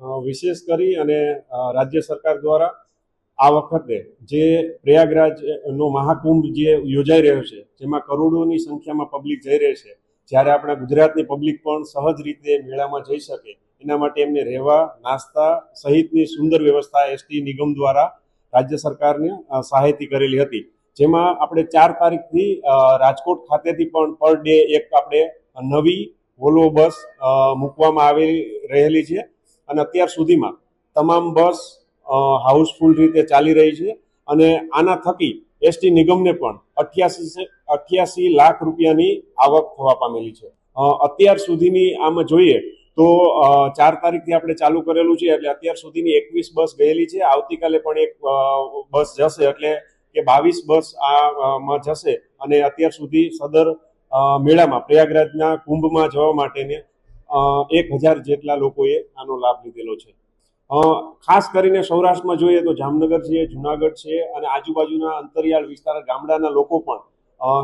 વિશેષ કરી અને રાજ્ય સરકાર દ્વારા આ વખતે જે પ્રયાગરાજ નો મહાકુંભ જે યોજાઈ રહ્યો છે, જેમાં કરોડોની સંખ્યામાં પબ્લિક જઈ રહી છે, જ્યારે આપણા ગુજરાતની પબ્લિક પણ સહજ રીતે મેળામાં જઈ શકે, એના માટે એમને રહેવા, નાસ્તા સહિતની સુંદર વ્યવસ્થા એસટી નિગમ દ્વારા રાજ્ય સરકારને સહાયતી કરેલી હતી. જેમાં આપણે ચાર તારીખથી રાજકોટ ખાતેથી પણ પર ડે એક આપણે નવી વોલ્વો બસ મૂકવામાં આવી રહેલી છે. અને અત્યાર સુધીમાં તમામ બસ હાઉસફુલ રીતે ચાલી રહી છે અને આના થકી એસટી નિગમને પણ અઠ્યાસી અઠ્યાસી લાખ રૂપિયાની આવક થવા પામેલી છે. અત્યાર સુધીની આમાં જોઈએ તો ચાર તારીખથી આપણે ચાલુ કરેલું છે એટલે અત્યાર સુધીની એકવીસ બસ ગયેલી છે. આવતીકાલે પણ એક બસ જશે એટલે કે બાવીસ બસ આમાં જશે અને અત્યાર સુધી સદર મેળામાં, પ્રયાગરાજના કુંભમાં જવા માટેને એક હજાર જેટલા લોકોએ આનો લાભ લીધેલો છે. ખાસ કરીને સૌરાષ્ટ્રમાં જોઈએ તો જામનગર છે, જુનાગઢ છે અને આજુબાજુના અંતરિયાળ વિસ્તાર ગામડાના લોકો પણ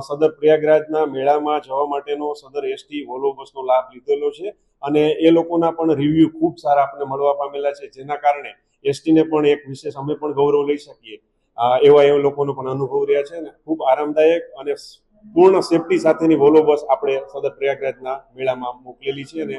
સદર પ્રયાગરાજના મેળામાં જવા માટેનો સદર એસટી વોલ્વો બસનો લાભ લીધેલો છે અને એ લોકોના પણ રિવ્યુ ખૂબ સારા આપણને મળવા પામેલા છે, જેના કારણે એસટીને પણ એક વિશેષ અમે પણ ગૌરવ લઈ શકીએ. એવા એવા લોકોનો પણ અનુભવ રહ્યા છે ખૂબ આરામદાયક અને પૂર્ણ સેફટી સાથેની વોલો બસ આપણે સદર પ્રયાગરાજના મેળામાં મોકલેલી છે અને